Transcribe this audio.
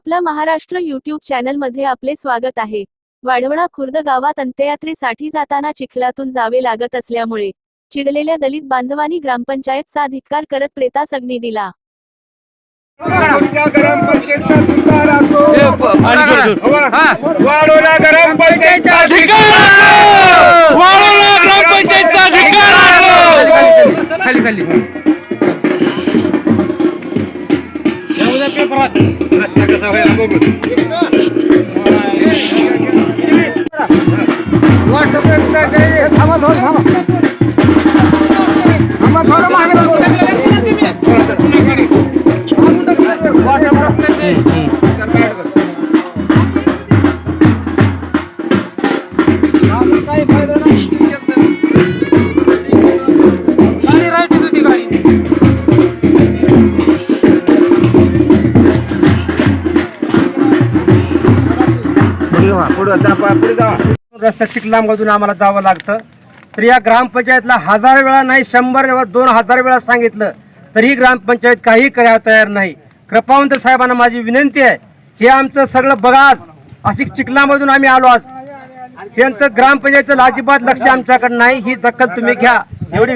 आपला महाराष्ट्र युट्यूब चॅनलमध्ये आपले स्वागत आहे. वाढवणा खुर्द गावात अंत्ययात्रेसाठी जाताना चिखलातून जावे लागत असल्यामुळे चिडलेल्या दलित बांधवांनी ग्रामपंचायतचा धिक्कार करत प्रेतास अग्नी दिला. अधिकार. खाली खाली रस्ता कसा व्हायला बघू थांबा जा पुढे रस्ता चिखलामधून आम्हाला जावं लागतं. तर या ग्रामपंचायतला हजार वेळा नाही शंभर वेळा दोन हजार वेळा सांगितलं तरी ग्रामपंचायत काही करायला तयार नाही. कृपावंत साहेबांना माझी विनंती आहे हे आमचं सगळं बघा आज. अशी चिखलामधून आम्ही आलो आज. यांचं ग्रामपंचायतचं अजिबात लक्ष आमच्याकडे नाही ही दखल तुम्ही घ्या. एवढी